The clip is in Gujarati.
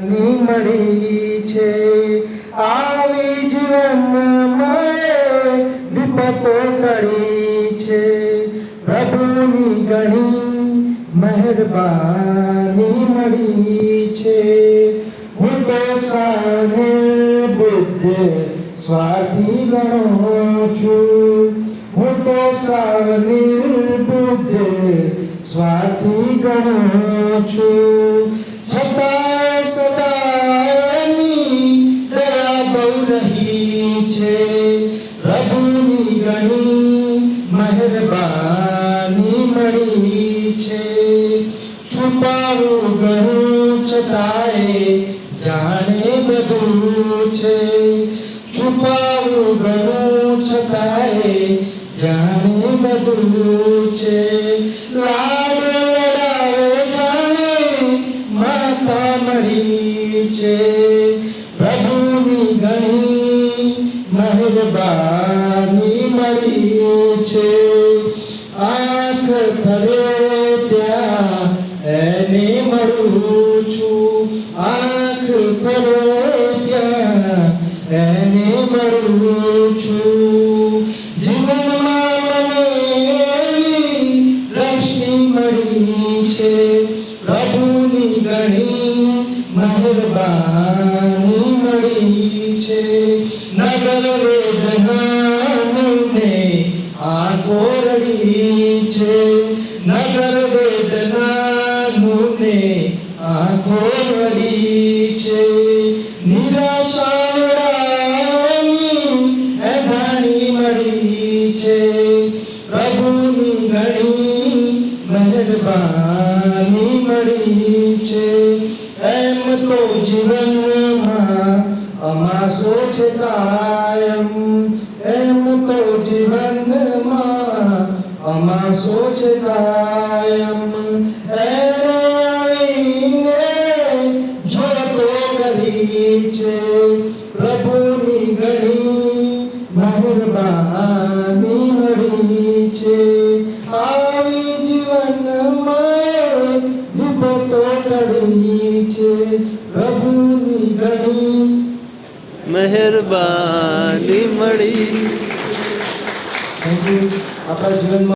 મળી છે. આવી જીવન મળે વિપતો ટળી છે. પ્રભુની ઘણી મહેરબાની મળી છે. હું તો સાને બુદ્ધ સ્વાર્થી ગણો છું. હું તો સાવની બુદ્ધ સ્વાર્થી ગણો છું. પ્રભુની ઘણી મહેરબાની મળી છે. છુપાવું ઘણું છતાંય જાણે બધું છે. છુપાવું ઘણું છતાંય જાણે બધું છે. લાડ જાણે માતા મળી છે. પ્રભુની ઘણી મહેરબાની મળી છે. આંખ ફરે ત્યાં એને મળું છું. આંખ ફરે ત્યાં એને મળું છું. જીવનમાં મને એવી દ્રષ્ટિ મળી છે. પ્રભુની ઘણી મહેરબાની મળી છે. નગર વેદનાને આ કોરડી છે. નગર વેદનાનું આ આંખો રડી છે. નિરાશાની એધાની મળી છે. પ્રભુની ઘણી મહેરબાની મળી છે. એમ તો જીવનમાં અમાસો છે કાયમ એમ તો જીવનમાં અમાસો કાયમ એને આવીને જોતો કરી છે, પ્રભુની ઘણી મહેરબાની મળી છે. આવી જીવનમાં વિપતો ટળી છે, પ્રભુની ઘણી મહેરબાની મળી. આપણા જીવનમાં